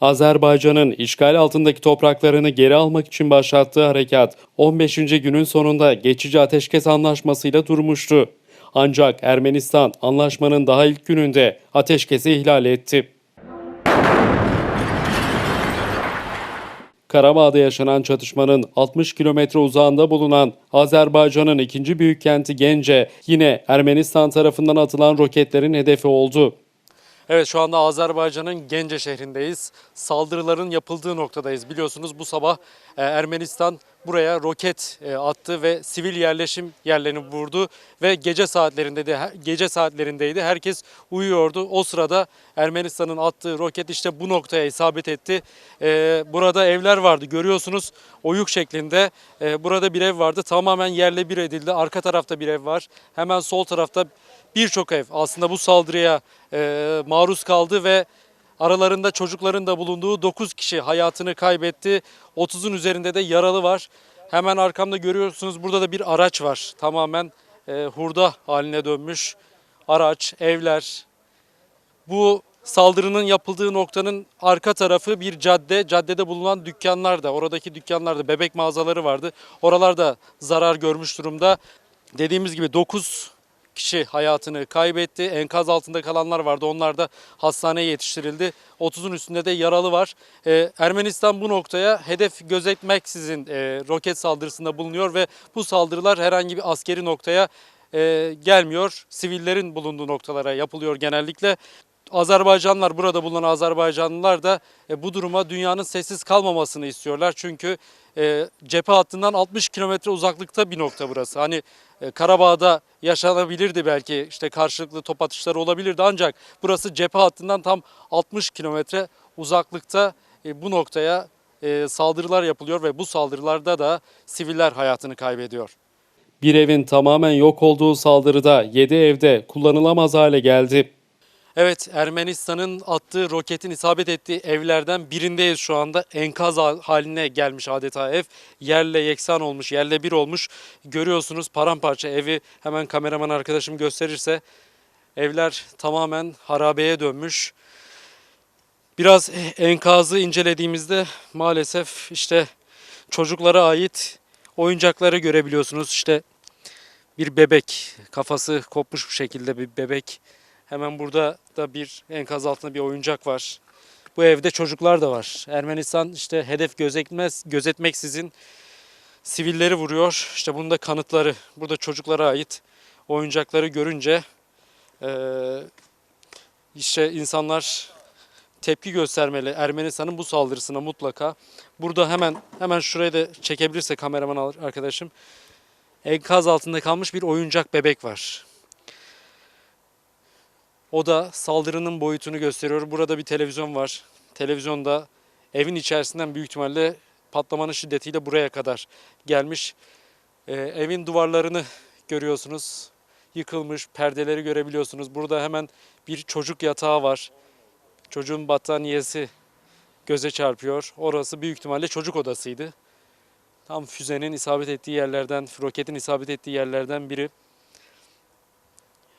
Azerbaycan'ın işgal altındaki topraklarını geri almak için başlattığı harekat 15. günün sonunda geçici ateşkes anlaşmasıyla durmuştu. Ancak Ermenistan anlaşmanın daha ilk gününde ateşkesi ihlal etti. Karabağ'da yaşanan çatışmanın 60 kilometre uzağında bulunan Azerbaycan'ın ikinci büyük kenti Gence yine Ermenistan tarafından atılan roketlerin hedefi oldu. Evet şu anda Azerbaycan'ın Gence şehrindeyiz. Saldırıların yapıldığı noktadayız. Biliyorsunuz bu sabah e, Ermenistan buraya roket e, attı ve sivil yerleşim yerlerini vurdu ve gece saatlerinde de gece saatlerindeydi. Herkes uyuyordu. O sırada Ermenistan'ın attığı roket işte bu noktaya isabet etti. E, Burada evler vardı. Görüyorsunuz oyuk şeklinde. Burada bir ev vardı. Tamamen yerle bir edildi. Arka tarafta bir ev var. Hemen sol tarafta birçok ev aslında bu saldırıya e, maruz kaldı ve aralarında çocukların da bulunduğu 9 kişi hayatını kaybetti. 30'un üzerinde de yaralı var. Hemen arkamda görüyorsunuz burada da bir araç var. Tamamen e, hurda haline dönmüş araç, evler. Bu saldırının yapıldığı noktanın arka tarafı bir cadde. Caddede bulunan dükkanlar da, oradaki dükkanlarda bebek mağazaları vardı. Oralarda zarar görmüş durumda. Dediğimiz gibi 9 kişi hayatını kaybetti. Enkaz altında kalanlar vardı. Onlar da hastaneye yetiştirildi. 30'un üstünde de yaralı var. Ee, Ermenistan bu noktaya hedef gözetmeksizin e, roket saldırısında bulunuyor ve bu saldırılar herhangi bir askeri noktaya e, gelmiyor. Sivillerin bulunduğu noktalara yapılıyor genellikle. Azerbaycanlılar, burada bulunan Azerbaycanlılar da e, bu duruma dünyanın sessiz kalmamasını istiyorlar. Çünkü e, cephe hattından 60 kilometre uzaklıkta bir nokta burası. Hani e, Karabağ'da yaşanabilirdi belki işte karşılıklı top atışları olabilirdi ancak burası cephe hattından tam 60 kilometre uzaklıkta e, bu noktaya e, saldırılar yapılıyor ve bu saldırılarda da siviller hayatını kaybediyor. Bir evin tamamen yok olduğu saldırıda 7 evde kullanılamaz hale geldi. Evet Ermenistan'ın attığı roketin isabet ettiği evlerden birindeyiz şu anda. Enkaz hal- haline gelmiş adeta ev. Yerle yeksan olmuş, yerle bir olmuş. Görüyorsunuz paramparça evi hemen kameraman arkadaşım gösterirse evler tamamen harabeye dönmüş. Biraz enkazı incelediğimizde maalesef işte çocuklara ait oyuncakları görebiliyorsunuz. İşte bir bebek kafası kopmuş bir şekilde bir bebek. Hemen burada da bir enkaz altında bir oyuncak var. Bu evde çocuklar da var. Ermenistan işte hedef gözetmez, gözetmeksizin sivilleri vuruyor. İşte bunun da kanıtları. Burada çocuklara ait oyuncakları görünce eee, işte insanlar tepki göstermeli Ermenistan'ın bu saldırısına mutlaka. Burada hemen hemen şuraya da çekebilirse kameraman arkadaşım. Enkaz altında kalmış bir oyuncak bebek var. O da saldırının boyutunu gösteriyor. Burada bir televizyon var. Televizyonda evin içerisinden büyük ihtimalle patlamanın şiddetiyle buraya kadar gelmiş. Ee, evin duvarlarını görüyorsunuz. Yıkılmış, perdeleri görebiliyorsunuz. Burada hemen bir çocuk yatağı var. Çocuğun battaniyesi göze çarpıyor. Orası büyük ihtimalle çocuk odasıydı. Tam füzenin isabet ettiği yerlerden, roketin isabet ettiği yerlerden biri.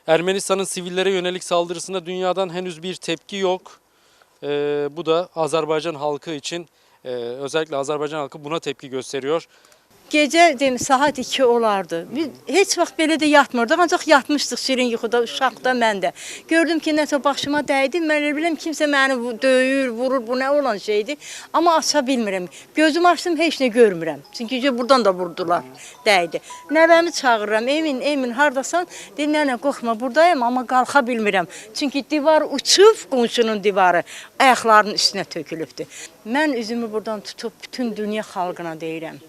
Ermenistan'ın sivillere yönelik saldırısına dünyadan henüz bir tepki yok. Ee, bu da Azerbaycan halkı için e, özellikle Azerbaycan halkı buna tepki gösteriyor. Gecə dem saat 2 olardı. Biz heç vaxt belə də yatmırdıq, ancaq yatmışdıq şirin yuxuda, uşaqda mən də. Gördüm ki, nəsə başıma dəydi. Mən elə bilirəm kimsə məni döyür, vurur, bu nə olan şeydir. Amma aça bilmirəm. Gözümü açdım, heç nə görmürəm. Çünki ki, buradan da vurdular, dəydi. Nəvəmi çağırıram, Emin, Emin, hardasan? Deyir, nənə, qorxma, buradayım, amma qalxa bilmirəm. Çünki divar uçub, qonşunun divarı ayaqlarının üstünə tökülübdür. Mən üzümü buradan tutub bütün dünya xalqına deyirəm.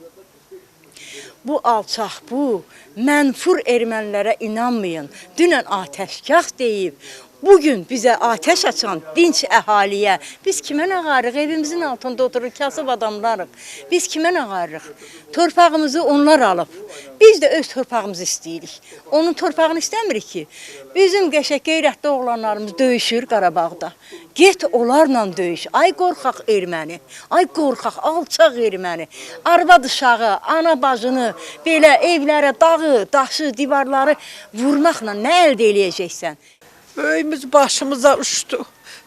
Bu alçaq, bu mənfur ermənilərə inanmayın. Dünən atəşgah deyib, bugün bizə atəş açan dinç əhaliyə biz kimə nağarıq? Evimizin altında oturur kasıb adamlarıq. Biz kimə nağarıq? Torpağımızı onlar alıb. Biz də öz torpağımızı istəyirik. Onun torpağını istəmirik ki. Bizim qəşəng qeyrətli oğlanlarımız döyüşür Qarabağda. Get onlarla döyüş. Ay qorxaq erməni. Ay qorxaq alçaq erməni. Arvad uşağı, ana bacını belə evlərə dağı, daşı, divarları vurmaqla nə əldə eləyəcəksən? Böyümüz başımıza uçtu.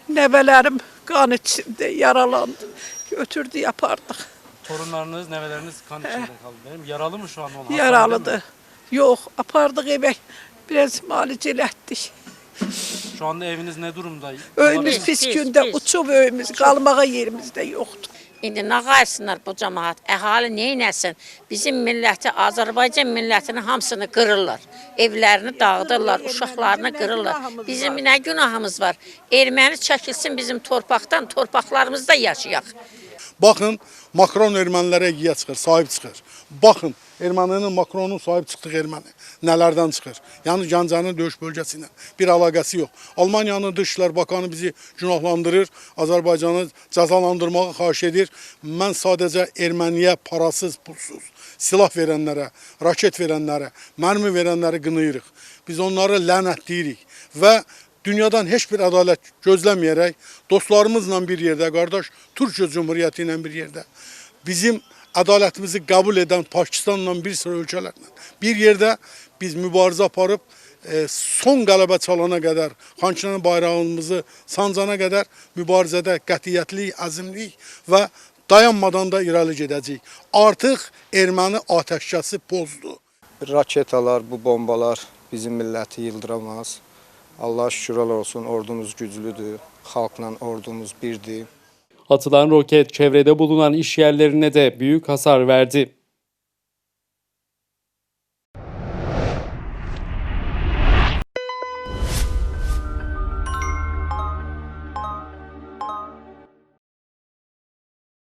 Nebelerim kan içinde yaralandı. Götürdü yapardık. Torunlarınız, neveleriniz kan içinde kaldı. Benim yaralı mı şu an onlar? Yaralıdı. Yok apardık eve. Biraz mualicele ettik. Şu anda eviniz ne durumda? Öyümüz pis pis, günde pis. uçub öyümüz qalmağa yerimiz də yoxdur. İndi nə qaysınlar bu cəmaət? Əhali nə etsin? Bizim milləti, Azərbaycan millətinin hamısını qırırlar. Evlərini dağıdırlar, uşaqlarını qırırlar. Bizim nə günahımız var? Erməni çəkilsin bizim torpaqdan, torpaqlarımızda yaşayaq. Baxın, Makron ermənilərə yiyə çıxır, sahib çıxır. Baxın, erməninin Makronun sahib çıxdığı erməni nələrdən çıxır. Yəni Gəncənin döyüş bölgəsi ilə bir əlaqəsi yox. Almaniyanın Dışişlər Bakanı bizi günahlandırır, Azərbaycanı cəzalandırmağı xahiş edir. Mən sadəcə erməniyə parasız, pulsuz silah verənlərə, raket verənlərə, mərmi verənləri qınayırıq. Biz onları lənətləyirik və dünyadan heç bir ədalət gözləməyərək dostlarımızla bir yerdə, qardaş Türkiyə Cümhuriyyəti ilə bir yerdə bizim ədalətimizi qəbul edən Pakistanla bir sıra ölkələrlə bir yerdə biz mübarizə aparıb e, son qələbə çalana qədər, Xankənin bayrağımızı sancana qədər mübarizədə qətiyyətlik, əzimlik və dayanmadan da irəli gedəcəyik. Artıq erməni atəşkəsi pozdu. Raketalar, bu bombalar bizim milləti yıldıramaz. Allah şükürlər olsun ordumuz güclüdür. Xalqla ordumuz birdir. Atılan roket çevrede bulunan iş yerlerine de büyük hasar verdi.